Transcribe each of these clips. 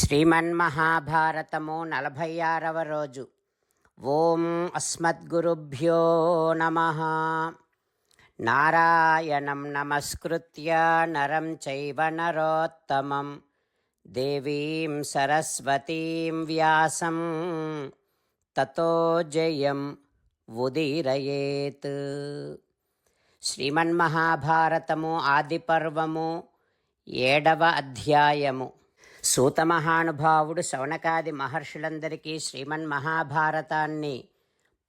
శ్రీమన్మహాభారతము నలభై ఆరవ రోజు. ఓం అస్మద్గురుభ్యో నమ. నారాయణం నమస్కృత్య నరం చైవ నరోత్తమం. దేవీం సరస్వతీం వ్యాసం. తతో జయం ఉదీరయేత్. శ్రీమన్మహాభారతము ఆదిపర్వము ఏడవ అధ్యాయము. సూత మహానుభావుడు శౌనకాది మహర్షులందరికీ శ్రీమన్ మహాభారతాన్ని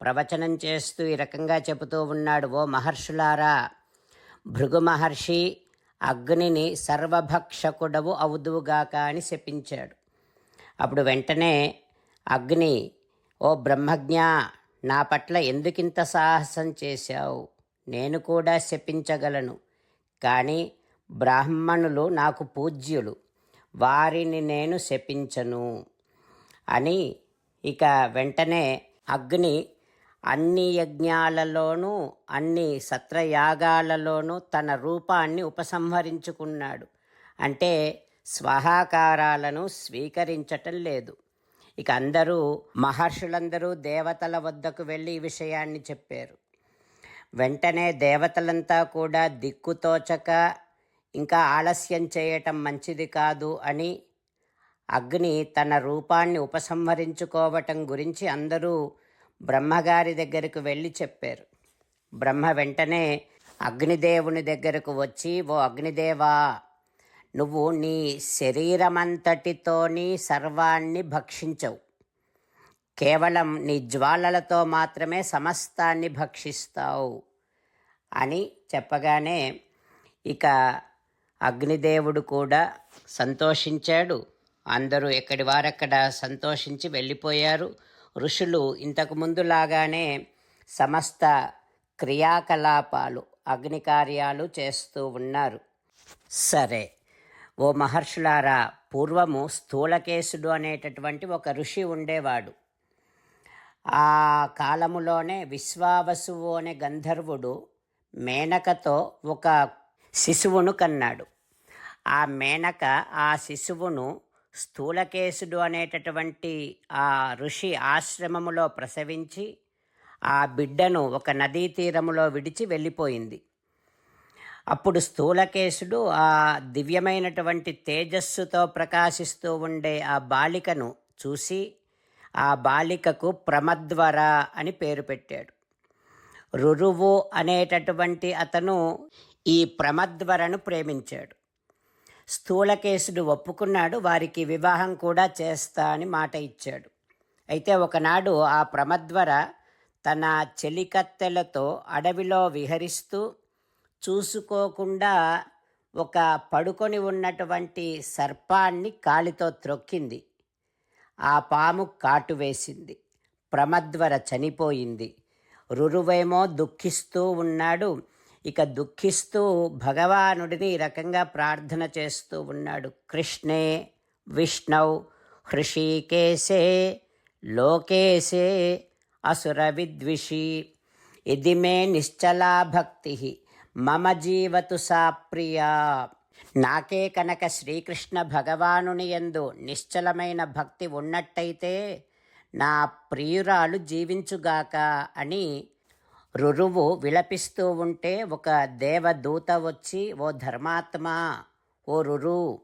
ప్రవచనం చేస్తూ ఈ రకంగా చెబుతూ ఉన్నాడు ఓ మహర్షులారా భృగు మహర్షి అగ్నిని సర్వభక్షకుడవు అవుదువుగాక అని శపించాడు. అప్పుడు వెంటనే అగ్ని ఓ బ్రహ్మజ్ఞ నా పట్ల ఎందుకింత సాహసం చేశావు? నేను కూడా శపించగలను. కానీ బ్రాహ్మణులు నాకు పూజ్యులు. వారిని నేను శపించను. అని ఇక వెంటనే అగ్ని అన్ని యజ్ఞాలలోనూ అన్ని సత్రయాగాలలోనూ తన రూపాన్ని ఉపసంహరించుకున్నాడు. అంటే స్వహాకారాలను స్వీకరించటం లేదు. ఇక అందరూ మహర్షులందరూ దేవతల వద్దకు వెళ్ళి ఈ విషయాన్ని చెప్పారు. వెంటనే దేవతలంతా కూడా దిక్కుతోచక ఇంకా ఆలస్యం చేయటం మంచిది కాదు అని అగ్ని తన రూపాన్ని ఉపసంహరించుకోవటం గురించి అందరూ బ్రహ్మగారి దగ్గరకు వెళ్ళి చెప్పారు. బ్రహ్మ వెంటనే అగ్నిదేవుని దగ్గరకు వచ్చి ఓ అగ్నిదేవా నువ్వు నీ శరీరమంతటితోని సర్వాన్ని భక్షించవు. కేవలం నీ జ్వాలలతో మాత్రమే సమస్తాన్ని భక్షిస్తావు అని చెప్పగానే ఇక అగ్నిదేవుడు కూడా సంతోషించాడు. అందరూ ఎక్కడి వారక్కడ సంతోషించి వెళ్ళిపోయారు. ఋషులు ఇంతకు ముందులాగానే సమస్త క్రియాకలాపాలు అగ్ని కార్యాలు చేస్తూ ఉన్నారు. సరే ఓ మహర్షులారా పూర్వము స్థూలకేశుడు అనేటటువంటి ఒక ఋషి ఉండేవాడు. ఆ కాలములోనే విశ్వావసువు అనే గంధర్వుడు మేనకతో ఒక శిశువును కన్నాడు. ఆ మేనక ఆ శిశువును స్థూలకేశుడు అనేటటువంటి ఆ ఋషి ఆశ్రమములో ప్రసవించి ఆ బిడ్డను ఒక నదీ తీరములో విడిచి వెళ్ళిపోయింది. అప్పుడు స్థూలకేశుడు ఆ దివ్యమైనటువంటి తేజస్సుతో ప్రకాశిస్తూ ఉండే ఆ బాలికను చూసి ఆ బాలికకు ప్రమద్వర అని పేరు పెట్టాడు. రురువు అనేటటువంటి అతను ఈ ప్రమద్వరను ప్రేమించాడు. స్థూలకేశుడు ఒప్పుకున్నాడు వారికి వివాహం కూడా చేస్తా అని మాట ఇచ్చాడు. అయితే ఒకనాడు ఆ ప్రమద్వర తన చెలికత్తెలతో అడవిలో విహరిస్తూ చూసుకోకుండా ఒక పడుకొని ఉన్నటువంటి సర్పాన్ని కాలితో త్రొక్కింది. ఆ పాము కాటు వేసింది. ప్రమద్వర చనిపోయింది. రురువేమో దుఃఖిస్తూ ఉన్నాడు. ఇక దుఃఖిస్తూ భగవానుడిని ఈ రకంగా ప్రార్థన చేస్తూ ఉన్నాడు. కృష్ణే విష్ణవ్ హృషికేశే లోకేశే అసుర విద్విషి ఇది మే నిశ్చలా భక్తి మమ జీవతు సా ప్రియా. నాకే కనుక శ్రీకృష్ణ భగవానుని ఎందు నిశ్చలమైన భక్తి ఉన్నట్టయితే నా ప్రియురాలు జీవించుగాక అని రురువు విలపిస్తూ ఉంటే ఒక దేవదూత వచ్చి ఓ ధర్మాత్మ ఓ రురు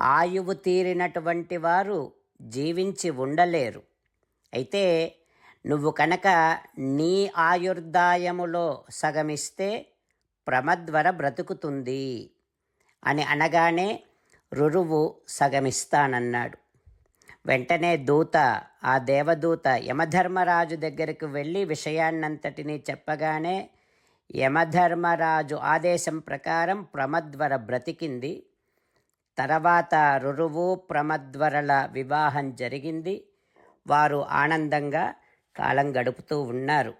ఆయువు తీరినటువంటి వారు జీవించి ఉండలేరు. అయితే నువ్వు కనుక నీ ఆయుర్దాయములో సగమిస్తే ప్రమద్వర బ్రతుకుతుంది అని అనగానే రురువు సగమిస్తానన్నాడు. వెంటనే దూత ఆ దేవదూత యమధర్మరాజు దగ్గరకు వెళ్ళి విషయాన్నంతటినీ చెప్పగానే యమధర్మరాజు ఆదేశం ప్రకారం ప్రమద్వర బ్రతికింది. తర్వాత రురువు ప్రమద్వరల వివాహం జరిగింది. వారు ఆనందంగా కాలం గడుపుతూ ఉన్నారు.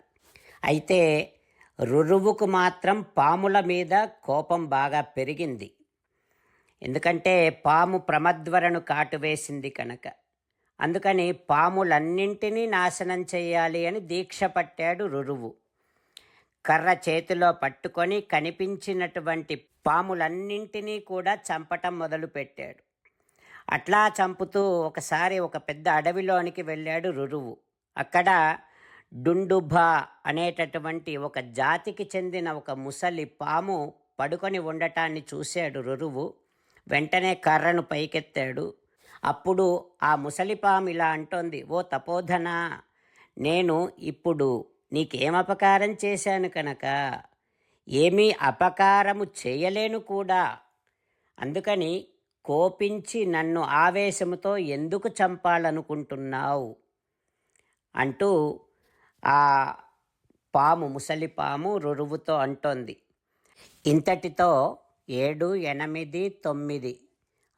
అయితే రురువుకు మాత్రం పాముల మీద కోపం బాగా పెరిగింది. ఎందుకంటే పాము ప్రమద్వరను కాటువేసింది కనుక. అందుకని పాములన్నింటినీ నాశనం చేయాలి అని దీక్ష పట్టాడు రురువు. కర్ర చేతిలో పట్టుకొని కనిపించినటువంటి పాములన్నింటినీ కూడా చంపటం మొదలుపెట్టాడు. అట్లా చంపుతూ ఒకసారి ఒక పెద్ద అడవిలోనికి వెళ్ళాడు రురువు. అక్కడ డుండుభా అనేటటువంటి ఒక జాతికి చెందిన ఒక ముసలి పాము పడుకొని ఉండటాన్ని చూశాడు రురువు. వెంటనే కర్రను పైకెత్తాడు. అప్పుడు ఆ ముసలి పాము ఇలా అంటోంది ఓ తపోధన నేను ఇప్పుడు నీకేం అపకారం చేశాను కనుక ఏమీ అపకారము చేయలేను కూడా. అందుకని కోపించి నన్ను ఆవేశముతో ఎందుకు చంపాలనుకుంటున్నావు? అంటూ ఆ పాము ముసలి పాము రురువుతో అంటోంది. ఇంతటితో ఏడు ఎనిమిది తొమ్మిది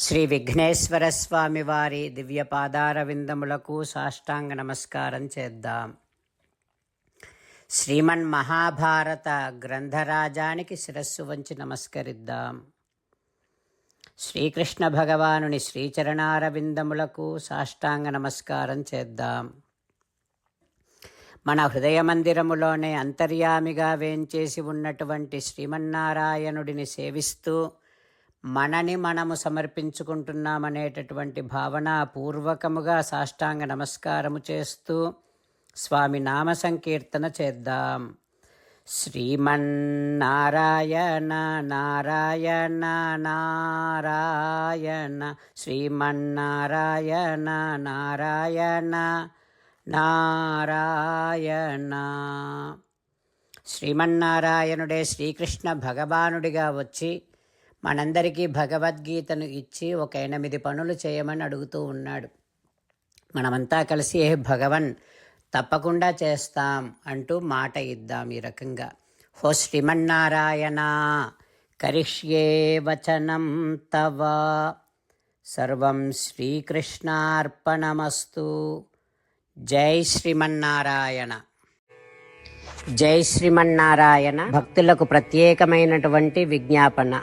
శ్రీ విఘ్నేశ్వర స్వామి వారి దివ్య పాదారవిందములకు సాష్టాంగ నమస్కారం చేద్దాం. శ్రీమన్ మహాభారత గ్రంథరాజానికి శిరస్సు వంచి నమస్కరిద్దాం. శ్రీకృష్ణ భగవానుని శ్రీచరణారవిందములకు సాష్టాంగ నమస్కారం చేద్దాం. మన హృదయ మందిరములోనే అంతర్యామిగా వేంచేసి ఉన్నటువంటి శ్రీమన్నారాయణుడిని సేవిస్తూ మనని మనము సమర్పించుకుంటున్నామనేటటువంటి భావన పూర్వకముగా సాష్టాంగ నమస్కారము చేస్తూ స్వామి నామ సంకీర్తన చేద్దాం. శ్రీమన్నారాయణ నారాయణ నారాయణ శ్రీమన్నారాయణ నారాయణ నారాయణ. శ్రీమన్నారాయణుడే శ్రీకృష్ణ భగవానుడిగా వచ్చి మనందరికీ భగవద్గీతను ఇచ్చి ఒక ఎనిమిది పనులు చేయమని అడుగుతూ ఉన్నాడు. మనమంతా కలిసి ఏ భగవన్ తప్పకుండా చేస్తాం అంటూ మాట ఇద్దాం ఈ రకంగా. హో శ్రీమన్నారాయణ కరిష్యే వచనం తవ. సర్వం శ్రీకృష్ణార్పణమస్తు. జై శ్రీమన్నారాయణ. జై శ్రీమన్నారాయణ. భక్తులకు ప్రత్యేకమైనటువంటి విజ్ఞాపన.